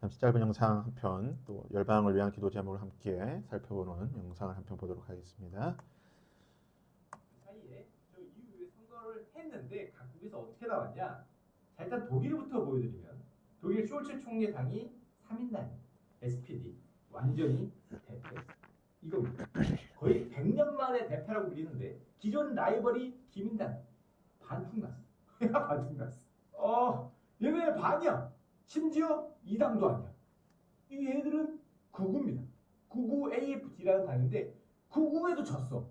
잠시 짧은 영상 한 편, 또 열방을 위한 기도 제목을 함께 살펴보는 영상을 한 편 보도록 하겠습니다. 사이에 저 이후에 선거를 했는데 각국에서 어떻게 나왔냐? 자 일단 독일부터 보여드리면 독일 숄츠 총리 당이 3인당 SPD 완전히 대패 이겁니다. 거의 100년 만에 대패라고 불리는데 기존 라이벌이 기민당 반풍 났어. 반풍 났어. 어 얘네 반이야. 심지어 이당도 아니야. 이 얘들은 구구입니다. 구구 AFD라는 당인데 구구에도 졌어.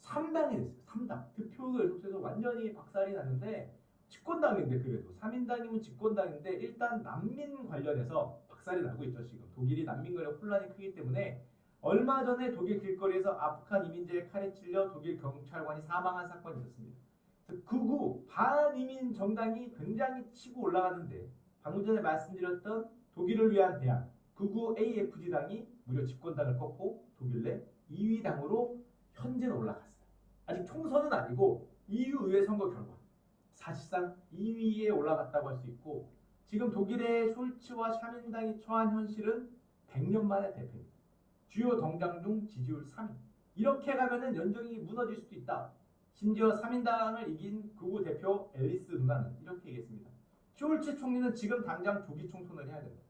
3당이 됐어요. 3당. 득표를 속해서 완전히 박살이 났는데 집권당인데 그래도 3인당이면 집권당인데 일단 난민 관련해서 박살이 나고 있죠 지금 독일이 난민 관련 혼란이 크기 때문에 얼마 전에 독일 길거리에서 아프간 이민자의 칼에 찔려 독일 경찰관이 사망한 사건이 있었습니다. 극우 반이민 정당이 굉장히 치고 올라가는데 방금 전에 말씀드렸던 독일을 위한 대안 극우 AFD 당이 무려 집권당을 꺾고 독일 내 2위 당으로 현재는 올라갔어요. 아직 총선은 아니고 EU 의회 선거 결과 사실상 2위에 올라갔다고 할 수 있고 지금 독일의 숄츠와 샤민당이 처한 현실은 100년 만의 대패입니다. 주요 정당 중 지지율 3위. 이렇게 가면은 연정이 무너질 수도 있다. 심지어 3인당을 이긴 극우 대표 앨리스 누나는 이렇게 얘기했습니다. 숄츠 총리는 지금 당장 조기 총선을 해야 된다.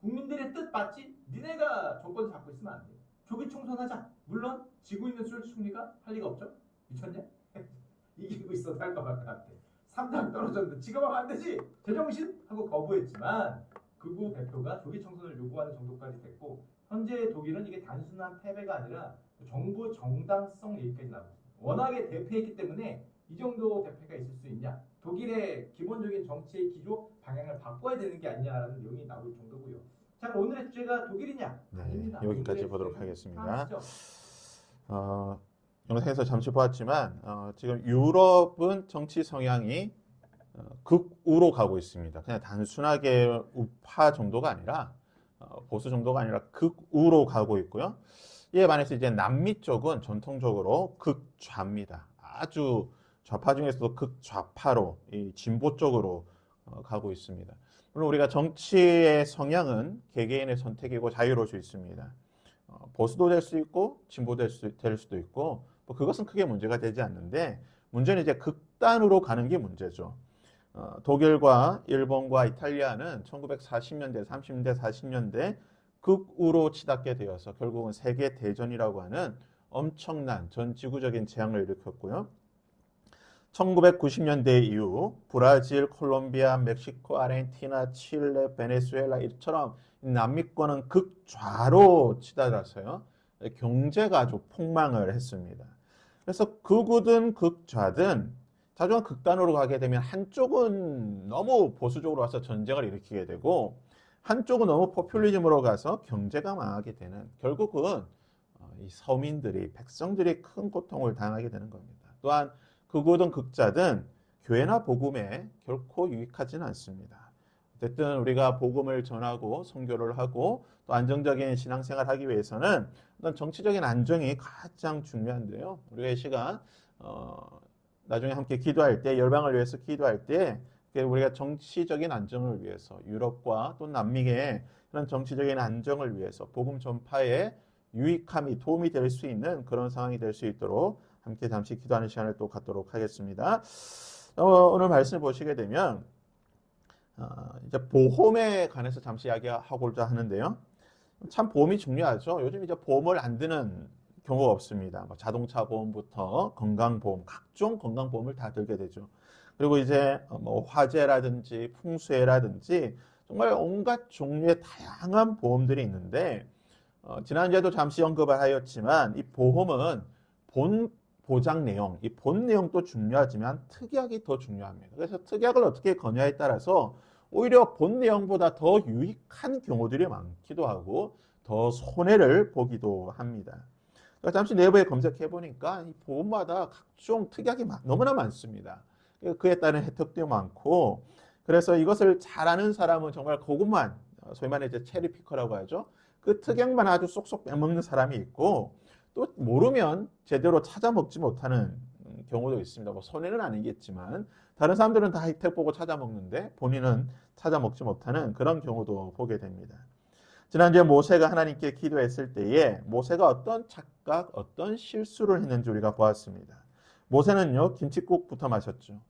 국민들의 뜻 맞지? 니네가 정권 잡고 있으면 안 돼. 조기 총선하자. 물론 지고 있는 숄츠 총리가 할 리가 없죠. 미쳤냐? 이기고 있어도 할 것 같아. 3당 떨어졌는데 지금 하면 안 되지. 제정신 하고 거부했지만 극우 대표가 조기 총선을 요구하는 정도까지 됐고 현재 독일은 이게 단순한 패배가 아니라 정부 정당성 얘기까지 나오고. 워낙에 대패했기 때문에 이 정도 대패가 있을 수 있냐? 독일의 기본적인 정치의 기조 방향을 바꿔야 되는 게 아니냐라는 내용이 나올 정도고요. 자, 오늘의 주제가 독일이냐? 네, 아닙니다. 여기까지 보도록 하겠습니다. 어, 영상에서 잠시 보았지만 어, 지금 유럽은 정치 성향이 어, 극우로 가고 있습니다. 그냥 단순하게 우파 정도가 아니라 어, 보수 정도가 아니라 극우로 가고 있고요. 이에 반해서 이제 남미 쪽은 전통적으로 극좌입니다. 아주 좌파 중에서도 극좌파로 이 진보 쪽으로 어, 가고 있습니다. 물론 우리가 정치의 성향은 개개인의 선택이고 자유로울 수 있습니다. 어, 보수도 될 수 있고 진보 될, 수, 될 수도 있고 뭐 그것은 크게 문제가 되지 않는데 문제는 이제 극단으로 가는 게 문제죠. 어, 독일과 일본과 이탈리아는 1940년대, 30년대, 40년대 극우로 치닫게 되어서 결국은 세계 대전이라고 하는 엄청난 전 지구적인 재앙을 일으켰고요. 1990년대 이후 브라질, 콜롬비아, 멕시코, 아르헨티나, 칠레, 베네수엘라 이처럼 남미권은 극좌로 치달았어요. 경제가 아주 폭망을 했습니다. 그래서 극우든 극좌든 자주한 극단으로 가게 되면 한쪽은 너무 보수적으로 와서 전쟁을 일으키게 되고 한쪽은 너무 포퓰리즘으로 가서 경제가 망하게 되는 결국은 어, 이 서민들이 백성들이 큰 고통을 당하게 되는 겁니다. 또한 극우든 극자든 교회나 복음에 결코 유익하지는 않습니다. 어쨌든 우리가 복음을 전하고 선교를 하고 또 안정적인 신앙생활을 하기 위해서는 어떤 정치적인 안정이 가장 중요한데요. 우리가 이 시간 어, 나중에 함께 기도할 때 열방을 위해서 기도할 때 우리가 정치적인 안정을 위해서 유럽과 또 남미의 그런 정치적인 안정을 위해서 복음 전파에 유익함이 도움이 될 수 있는 그런 상황이 될 수 있도록 함께 잠시 기도하는 시간을 또 갖도록 하겠습니다. 어, 오늘 말씀을 보시게 되면 어, 이제 보험에 관해서 잠시 이야기하고자 하는데요. 참 보험이 중요하죠. 요즘 이제 보험을 안 드는 경우가 없습니다. 뭐 자동차 보험부터 건강보험, 각종 건강보험을 다 들게 되죠. 그리고 이제 뭐 화재라든지 풍수해라든지 정말 온갖 종류의 다양한 보험들이 있는데 어, 지난주에도 잠시 언급을 하였지만 이 보험은 본 보장 내용, 이 본 내용도 중요하지만 특약이 더 중요합니다. 그래서 특약을 어떻게 거냐에 따라서 오히려 본 내용보다 더 유익한 경우들이 많기도 하고 더 손해를 보기도 합니다. 잠시 내부에 검색해 보니까 이 보험마다 각종 특약이 너무나 많습니다. 그에 따른 혜택도 많고 그래서 이것을 잘 아는 사람은 정말 그것만 소위 말해 이제 체리 피커라고 하죠. 그 특약만 아주 쏙쏙 빼먹는 사람이 있고 또 모르면 제대로 찾아 먹지 못하는 경우도 있습니다. 뭐 손해는 아니겠지만 다른 사람들은 다 혜택 보고 찾아 먹는데 본인은 찾아 먹지 못하는 그런 경우도 보게 됩니다. 지난주에 모세가 하나님께 기도했을 때에 모세가 어떤 착각, 어떤 실수를 했는지 우리가 보았습니다. 모세는요 김치국부터 마셨죠.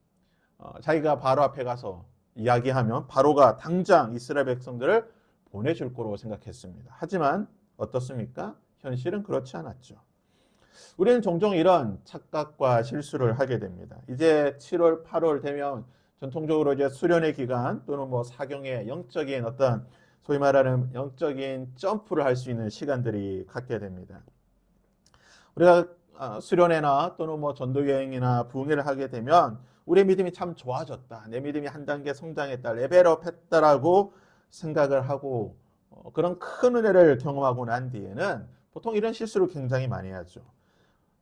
어, 자기가 바로 앞에 가서 이야기하면 바로가 당장 이스라엘 백성들을 보내줄 거로 생각했습니다. 하지만 어떻습니까? 현실은 그렇지 않았죠. 우리는 종종 이런 착각과 실수를 하게 됩니다. 이제 7월, 8월 되면 전통적으로 이제 수련의 기간 또는 뭐 사경의 영적인 어떤 소위 말하는 영적인 점프를 할 수 있는 시간들이 갖게 됩니다. 우리가 아, 수련회나 또는 뭐 전도 여행이나 부흥회를 하게 되면 우리의 믿음이 참 좋아졌다. 내 믿음이 한 단계 성장했다. 레벨업 했다라고 생각을 하고 어, 그런 큰 은혜를 경험하고 난 뒤에는 보통 이런 실수를 굉장히 많이 하죠.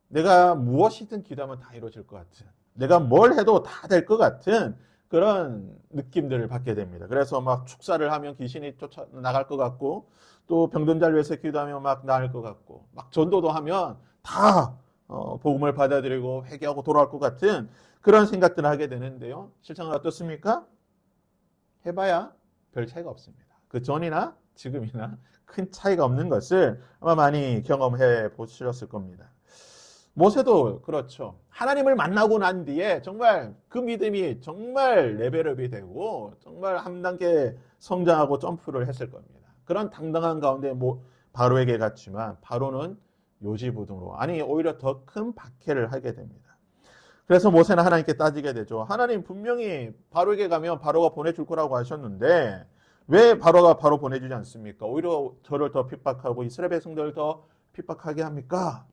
내가 무엇이든 기도하면 다 이루어질 것 같은, 내가 뭘 해도 다 될 것 같은 그런 느낌들을 받게 됩니다. 그래서 막 축사를 하면 귀신이 쫓아 나갈 것 같고, 또 병든 자를 위해서 기도하면 막 나을 것 같고, 막 전도도 하면 다 어, 복음을 받아들이고 회개하고 돌아올 것 같은 그런 생각들을 하게 되는데요. 실상은 어떻습니까? 해봐야 별 차이가 없습니다. 그 전이나 지금이나 큰 차이가 없는 것을 아마 많이 경험해 보셨을 겁니다. 모세도 그렇죠. 하나님을 만나고 난 뒤에 정말 그 믿음이 정말 레벨업이 되고 정말 한 단계 성장하고 점프를 했을 겁니다. 그런 당당한 가운데 뭐 바로에게 갔지만 바로는 요지부동으로 아니 오히려 더 큰 박해를 하게 됩니다. 그래서 모세는 하나님께 따지게 되죠. 하나님 분명히 바로에게 가면 바로가 보내줄 거라고 하셨는데 왜 바로가 바로 보내주지 않습니까? 오히려 저를 더 핍박하고 이스라엘 백성들을 더 핍박하게 합니까?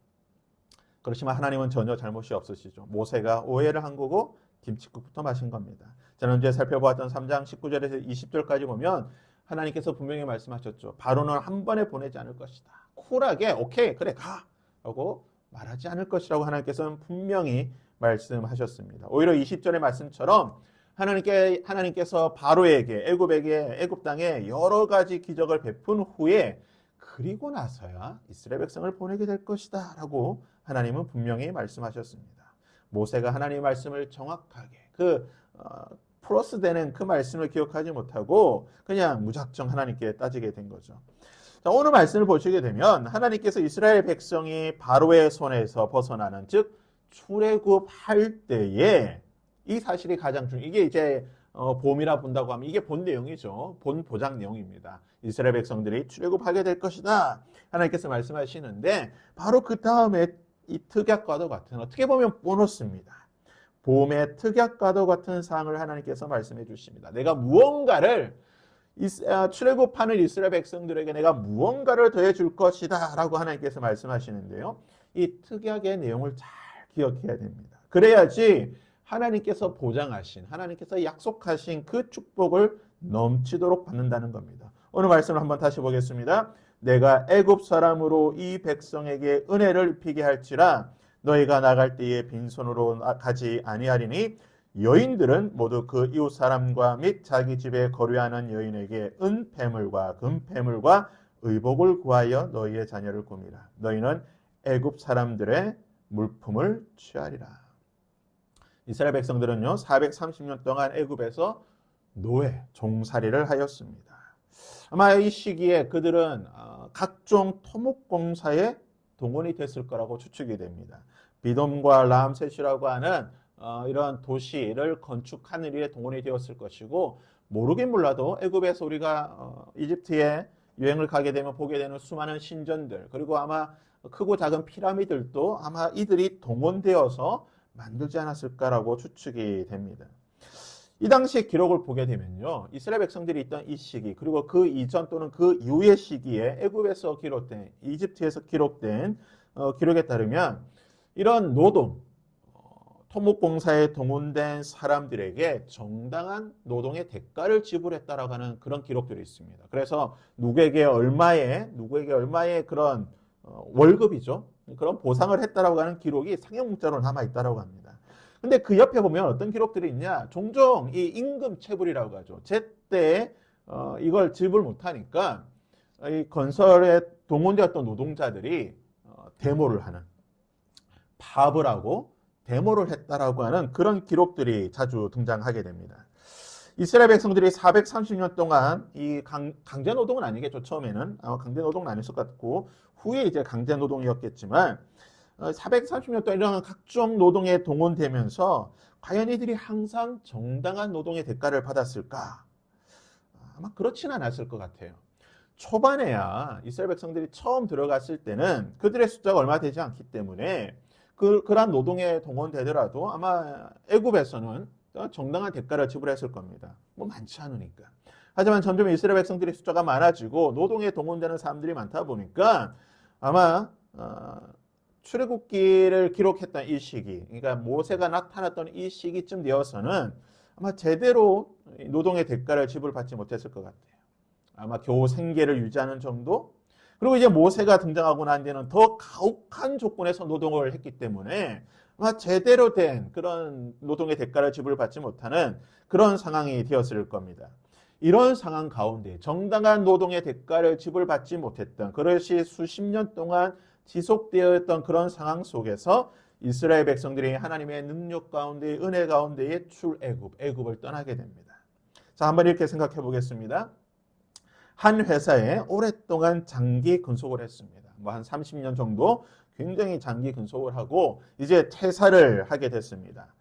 그렇지만 하나님은 전혀 잘못이 없으시죠. 모세가 오해를 한 거고 김치국부터 마신 겁니다. 지난주에 살펴보았던 3장 19절에서 20절까지 보면 하나님께서 분명히 말씀하셨죠. 바로는 한 번에 보내지 않을 것이다. 쿨하게 오케이 그래 가 라고 말하지 않을 것이라고 하나님께서는 분명히 말씀하셨습니다. 오히려 20절의 말씀처럼 하나님께 하나님께서 바로에게 애굽에게 애굽 땅에 여러 가지 기적을 베푼 후에 그리고 나서야 이스라엘 백성을 보내게 될 것이다라고 하나님은 분명히 말씀하셨습니다. 모세가 하나님의 말씀을 정확하게 그 어, 플러스 되는 그 말씀을 기억하지 못하고 그냥 무작정 하나님께 따지게 된 거죠. 자, 오늘 말씀을 보시게 되면 하나님께서 이스라엘 백성이 바로의 손에서 벗어나는 즉 출애굽할 때에 이 사실이 가장 중 이게 이제 어, 봄이라 본다고 하면 이게 본 내용이죠. 본 보장 내용입니다. 이스라엘 백성들이 출애굽하게 될 것이다. 하나님께서 말씀하시는데 바로 그 다음에 이 특약과도 같은 어떻게 보면 보너스입니다. 봄의 특약과도 같은 사항을 하나님께서 말씀해 주십니다. 내가 무언가를 아, 출애굽하는 이스라엘 백성들에게 내가 무언가를 더해 줄 것이다라고 하나님께서 말씀하시는데요. 이 특약의 내용을 잘 기억해야 됩니다. 그래야지 하나님께서 보장하신 하나님께서 약속하신 그 축복을 넘치도록 받는다는 겁니다. 오늘 말씀을 한번 다시 보겠습니다. 내가 애굽 사람으로 이 백성에게 은혜를 입히게 할지라 너희가 나갈 때에 빈손으로 나- 가지 아니하리니 여인들은 모두 그 이웃 사람과 및 자기 집에 거류하는 여인에게 은폐물과 금폐물과 의복을 구하여 너희의 자녀를 꾸미라. 너희는 애굽 사람들의 물품을 취하리라. 이스라엘 백성들은요 430년 동안 애굽에서 노예 종살이를 하였습니다. 아마 이 시기에 그들은 어, 각종 토목공사에 동원이 됐을 거라고 추측이 됩니다. 비돔과 람셋이라고 하는 어, 이런 도시를 건축하는 일에 동원이 되었을 것이고 모르긴 몰라도 애굽에서 우리가 어, 이집트에 여행을 가게 되면 보게 되는 수많은 신전들 그리고 아마 크고 작은 피라미들도 아마 이들이 동원되어서 만들지 않았을까라고 추측이 됩니다. 이 당시의 기록을 보게 되면요. 이스라엘 백성들이 있던 이 시기 그리고 그 이전 또는 그 이후의 시기에 애굽에서 기록된 이집트에서 기록된 어, 기록에 따르면 이런 노동 어, 토목공사에 동원된 사람들에게 정당한 노동의 대가를 지불했다라고 하는 그런 기록들이 있습니다. 그래서 누구에게 얼마의 누구에게 얼마의 그런 어, 월급이죠. 그런 보상을 했다라고 하는 기록이 상형 문자로 남아 있다라고 합니다. 근데 그 옆에 보면 어떤 기록들이 있냐? 종종 이 임금 체불이라고 하죠. 제때 어, 이걸 지불 못하니까 이 건설에 동원되었던 노동자들이 어, 데모를 하는 파업을 하고 데모를 했다라고 하는 그런 기록들이 자주 등장하게 됩니다. 이스라엘 백성들이 430년 동안 이 강, 강제 노동은 아니겠죠. 처음에는 강제 노동은 아닐 것 같고 후에 이제 강제 노동이었겠지만 430년 동안 이런 각종 노동에 동원되면서 과연 이들이 항상 정당한 노동의 대가를 받았을까? 아마 그렇지는 않았을 것 같아요. 초반에야 이스라엘 백성들이 처음 들어갔을 때는 그들의 숫자가 얼마 되지 않기 때문에 그, 그러한 노동에 동원되더라도 아마 애굽에서는 정당한 대가를 지불했을 겁니다. 뭐 많지 않으니까. 하지만 점점 이스라엘 백성들의 숫자가 많아지고 노동에 동원되는 사람들이 많다 보니까 아마 어, 출애굽기를 기록했던 이 시기, 그러니까 모세가 나타났던 이 시기쯤 되어서는 아마 제대로 노동의 대가를 지불받지 못했을 것 같아요. 아마 겨우 생계를 유지하는 정도? 그리고 이제 모세가 등장하고 난 뒤에는 더 가혹한 조건에서 노동을 했기 때문에 아마 제대로 된 그런 노동의 대가를 지불받지 못하는 그런 상황이 되었을 겁니다. 이런 상황 가운데 정당한 노동의 대가를 지불받지 못했던 그것이 수십 년 동안 지속되어 있던 그런 상황 속에서 이스라엘 백성들이 하나님의 능력 가운데 은혜 가운데에 출애굽, 애굽을 떠나게 됩니다. 자, 한번 이렇게 생각해 보겠습니다. 한 회사에 오랫동안 장기 근속을 했습니다. 뭐 한 30년 정도 굉장히 장기 근속을 하고 이제 퇴사를 하게 됐습니다.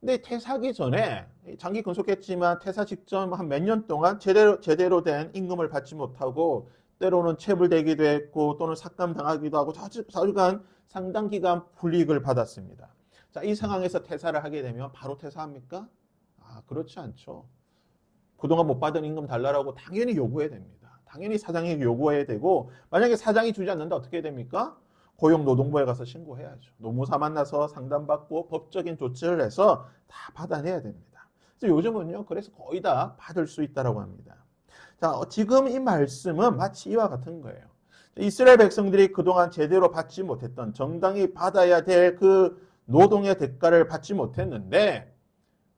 근데 퇴사하기 전에 장기 근속했지만 퇴사 직전 한 몇 년 동안 제대로 제대로 된 임금을 받지 못하고 때로는 체불되기도 했고 또는 삭감당하기도 하고 자주간 상당 기간 불이익을 받았습니다. 자, 이 상황에서 퇴사를 하게 되면 바로 퇴사합니까? 아, 그렇지 않죠. 그동안 못 받은 임금 달라라고 당연히 요구해야 됩니다. 당연히 사장이 요구해야 되고 만약에 사장이 주지 않는다 어떻게 됩니까? 고용노동부에 가서 신고해야죠. 노무사 만나서 상담받고 법적인 조치를 해서 다 받아내야 됩니다. 그래서 요즘은요, 그래서 거의 다 받을 수 있다라고 합니다. 자, 어, 지금 이 말씀은 마치 이와 같은 거예요. 이스라엘 백성들이 그동안 제대로 받지 못했던 정당히 받아야 될 그 노동의 대가를 받지 못했는데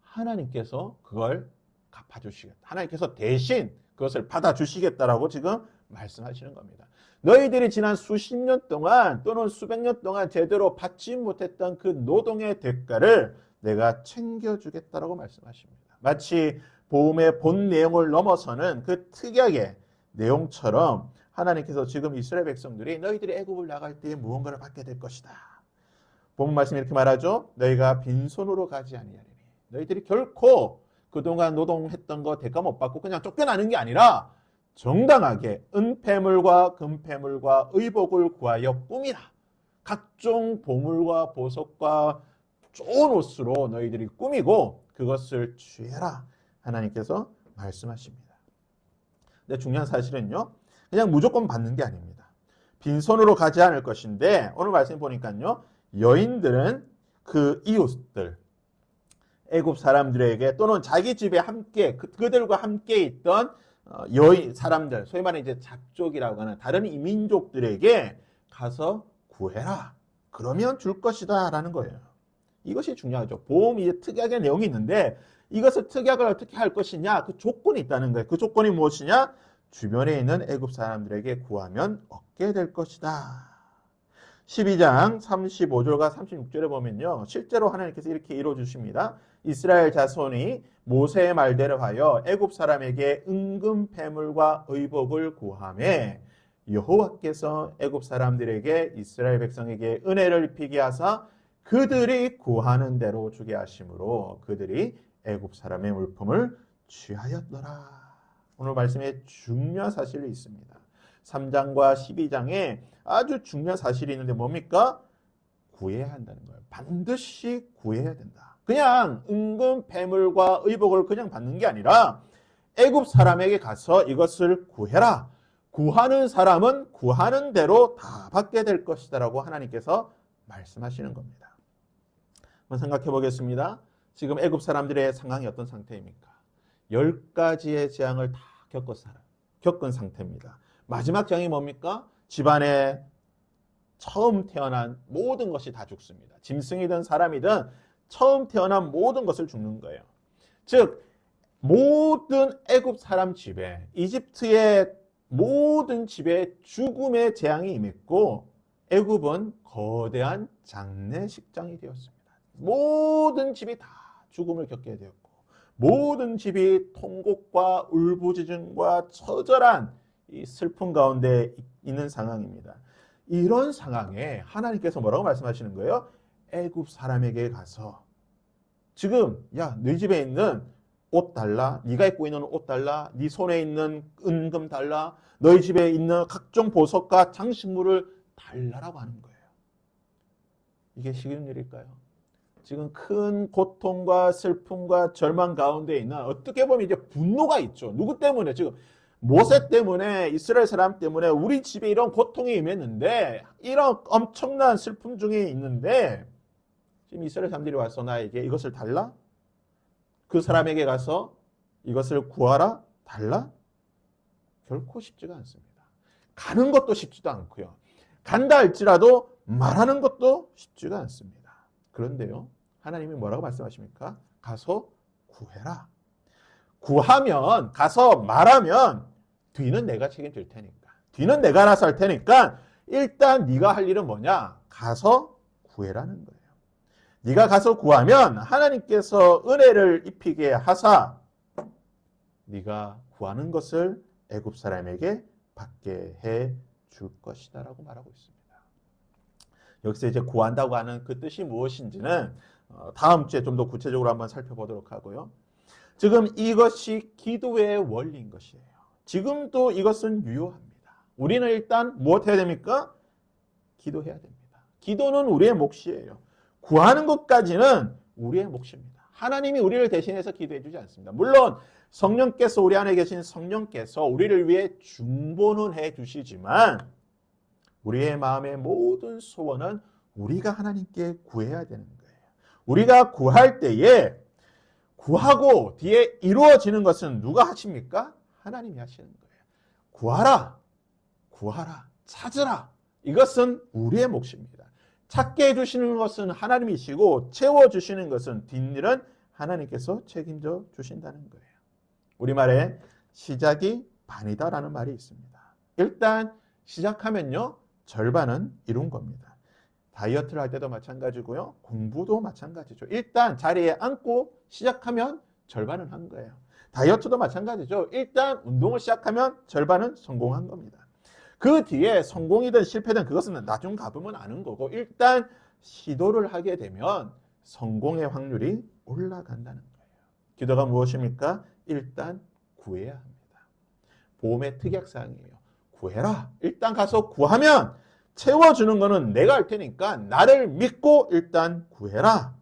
하나님께서 그걸 갚아주시겠다. 하나님께서 대신 그것을 받아주시겠다라고 지금 말씀하시는 겁니다. 너희들이 지난 수십 년 동안 또는 수백 년 동안 제대로 받지 못했던 그 노동의 대가를 내가 챙겨주겠다라고 말씀하십니다. 마치 보험의 본 내용을 넘어서는 그 특약의 내용처럼 하나님께서 지금 이스라엘 백성들이 너희들이 애굽을 나갈 때에 무언가를 받게 될 것이다. 본 말씀 이렇게 말하죠. 너희가 빈손으로 가지 아니하리니 너희들이 결코 그동안 노동했던 거 대가 못 받고 그냥 쫓겨나는 게 아니라 정당하게 은폐물과 금폐물과 의복을 구하여 꾸미라. 각종 보물과 보석과 좋은 옷으로 너희들이 꾸미고 그것을 취해라. 하나님께서 말씀하십니다. 근데 중요한 사실은요. 그냥 무조건 받는 게 아닙니다. 빈손으로 가지 않을 것인데 오늘 말씀 보니까요. 여인들은 그 이웃들 애굽 사람들에게 또는 자기 집에 함께 그, 그들과 함께 있던 어, 여인 사람들 소위 말해 이제 잡족이라고 하는 다른 이민족들에게 가서 구해라. 그러면 줄 것이다라는 거예요. 이것이 중요하죠. 보험 이제 특약의 내용이 있는데 이것을 특약을 어떻게 할 것이냐 그 조건이 있다는 거예요. 그 조건이 무엇이냐? 주변에 있는 애굽 사람들에게 구하면 얻게 될 것이다. 12장 35절과 36절에 보면요. 실제로 하나님께서 이렇게 이루어 주십니다. 이스라엘 자손이 모세의 말대로 하여 애굽 사람에게 은금 패물과 의복을 구함에 여호와께서 애굽 사람들에게 이스라엘 백성에게 은혜를 입히게 하사 그들이 구하는 대로 주게 하심으로 그들이 애굽 사람의 물품을 취하였더라. 오늘 말씀에 중요한 사실이 있습니다. 3장과 12장에 아주 중요한 사실이 있는데 뭡니까? 구해야 한다는 거예요. 반드시 구해야 된다. 그냥 은근 폐물과 의복을 그냥 받는 게 아니라 애굽 사람에게 가서 이것을 구해라. 구하는 사람은 구하는 대로 다 받게 될 것이다라고 하나님께서 말씀하시는 겁니다. 한번 생각해 보겠습니다. 지금 애굽 사람들의 상황이 어떤 상태입니까? 열 가지의 재앙을 다 겪은 사람, 겪은 상태입니다. 마지막 재앙이 뭡니까? 집안에 처음 태어난 모든 것이 다 죽습니다. 짐승이든 사람이든 처음 태어난 모든 것을 죽는 거예요. 즉 모든 애굽 사람 집에 이집트의 모든 집에 죽음의 재앙이 임했고 애굽은 거대한 장례식장이 되었습니다. 모든 집이 다 죽음을 겪게 되었고 모든 집이 통곡과 울부짖음과 처절한 이 슬픔 가운데 있는 상황입니다. 이런 상황에 하나님께서 뭐라고 말씀하시는 거예요? 애굽 사람에게 가서 지금 야 너희 집에 있는 옷 달라 네가 입고 있는 옷 달라 네 손에 있는 은금 달라 너희 집에 있는 각종 보석과 장식물을 달라라고 하는 거예요. 이게 쉬운 일일까요? 지금 큰 고통과 슬픔과 절망 가운데 있는 어떻게 보면 이제 분노가 있죠. 누구 때문에 지금 모세 때문에 이스라엘 사람 때문에 우리 집에 이런 고통이 임했는데 이런 엄청난 슬픔 중에 있는데 지금 이스라엘 사람들이 와서 나에게 이것을 달라? 그 사람에게 가서 이것을 구하라? 달라? 결코 쉽지가 않습니다. 가는 것도 쉽지도 않고요. 간다 할지라도 말하는 것도 쉽지가 않습니다. 그런데요, 하나님이 뭐라고 말씀하십니까? 가서 구해라. 구하면, 가서 말하면 뒤는 내가 책임질 테니까. 뒤는 내가 할 테니까 일단 네가 할 일은 뭐냐? 가서 구해라는 거예요. 네가 가서 구하면 하나님께서 은혜를 입히게 하사 네가 구하는 것을 애굽 사람에게 받게 해 줄 것이다라고 말하고 있습니다. 여기서 이제 구한다고 하는 그 뜻이 무엇인지는 어, 다음 주에 좀 더 구체적으로 한번 살펴보도록 하고요. 지금 이것이 기도의 원리인 것이에요. 지금도 이것은 유효합니다. 우리는 일단 무엇 해야 됩니까? 기도해야 됩니다. 기도는 우리의 몫이에요. 구하는 것까지는 우리의 몫입니다. 하나님이 우리를 대신해서 기도해 주지 않습니다. 물론 성령께서 우리 안에 계신 성령께서 우리를 위해 중보는 해 주시지만 우리의 마음의 모든 소원은 우리가 하나님께 구해야 되는 거예요. 우리가 구할 때에 구하고 뒤에 이루어지는 것은 누가 하십니까? 하나님이 하시는 거예요. 구하라, 구하라, 찾으라. 이것은 우리의 몫입니다. 찾게 해주시는 것은 하나님이시고 채워주시는 것은 뒷일은 하나님께서 책임져 주신다는 거예요. 우리말에 시작이 반이다라는 말이 있습니다. 일단 시작하면요 절반은 이룬 겁니다. 다이어트를 할 때도 마찬가지고요. 공부도 마찬가지죠. 일단 자리에 앉고 시작하면 절반은 한 거예요. 다이어트도 마찬가지죠. 일단 운동을 시작하면 절반은 성공한 겁니다. 그 뒤에 성공이든 실패든 그것은 나중 가보면 아는 거고 일단 시도를 하게 되면 성공의 확률이 올라간다는 거예요. 기도가 무엇입니까? 일단 구해야 합니다. 보험의 특약사항이에요. 구해라. 일단 가서 구하면 채워주는 거는 내가 할 테니까 나를 믿고 일단 구해라.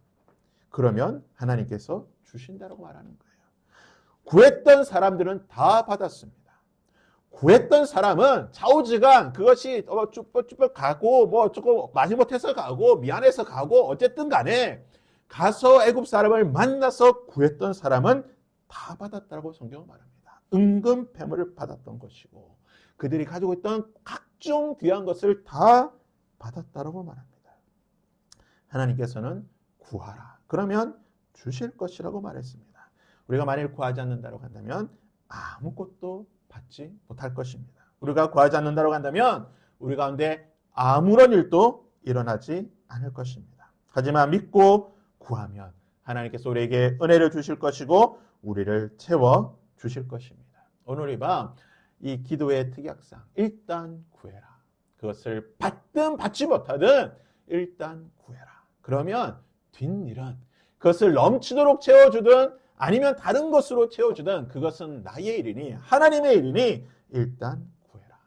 그러면 하나님께서 주신다고 말하는 거예요. 구했던 사람들은 다 받았습니다. 구했던 사람은 좌우지간 그것이 어, 쭈뼛쭈뼛 가고 뭐 조금 많이 못해서 가고 미안해서 가고 어쨌든 간에 가서 애굽 사람을 만나서 구했던 사람은 다 받았다고 성경은 말합니다. 은금 패물을 받았던 것이고 그들이 가지고 있던 각종 귀한 것을 다 받았다고 말합니다. 하나님께서는 구하라. 그러면 주실 것이라고 말했습니다. 우리가 만일 구하지 않는다고 한다면 아무것도 받지 못할 것입니다. 우리가 구하지 않는다고 한다면 우리 가운데 아무런 일도 일어나지 않을 것입니다. 하지만 믿고 구하면 하나님께서 우리에게 은혜를 주실 것이고 우리를 채워 주실 것입니다. 오늘 이 밤 이 기도의 특약상 일단 구해라. 그것을 받든 받지 못하든 일단 구해라. 그러면 뒷일은 그것을 넘치도록 채워주든 아니면 다른 것으로 채워주든 그것은 나의 일이니 하나님의 일이니 일단 구해라.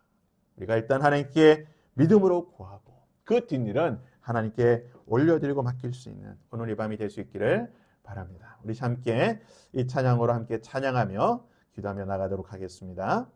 우리가 일단 하나님께 믿음으로 구하고 그 뒷일은 하나님께 올려드리고 맡길 수 있는 오늘 이 밤이 될 수 있기를 바랍니다. 우리 함께 이 찬양으로 함께 찬양하며 기도하며 나가도록 하겠습니다.